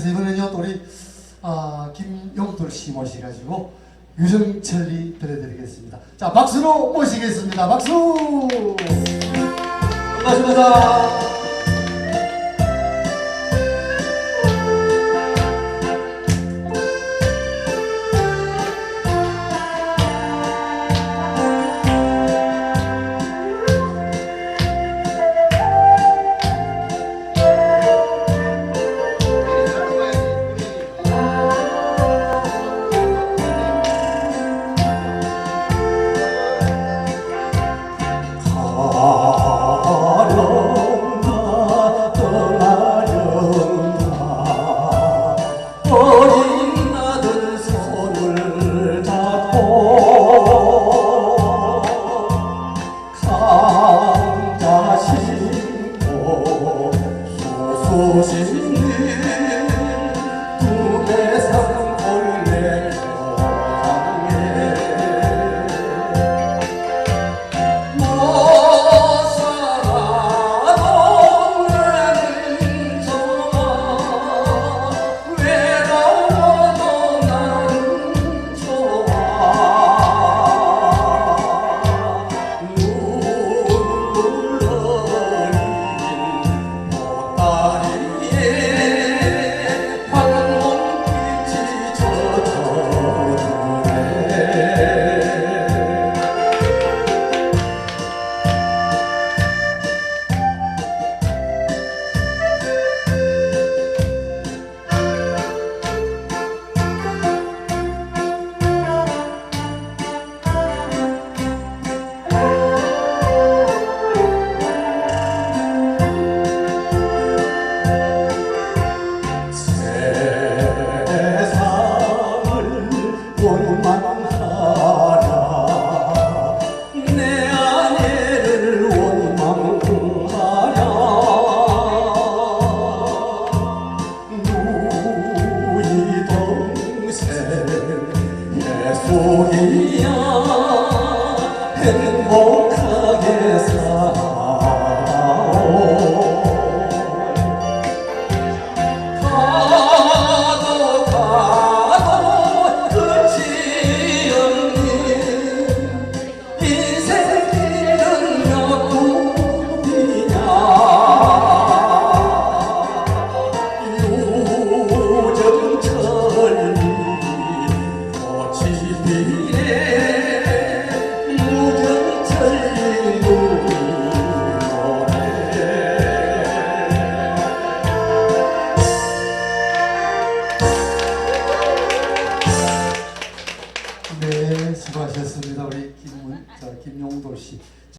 그래서 이번에는요 또 우리 아, 김용돌 씨 모셔가지고 유정철리 들려드리겠습니다. 자 박수로 모시겠습니다. 박수. 반갑습니다. 수 원망하라. 내 아내를 원망하라. 누이 동생 예술이야 수고하셨습니다. 우리 김, 자, 김용돌 씨.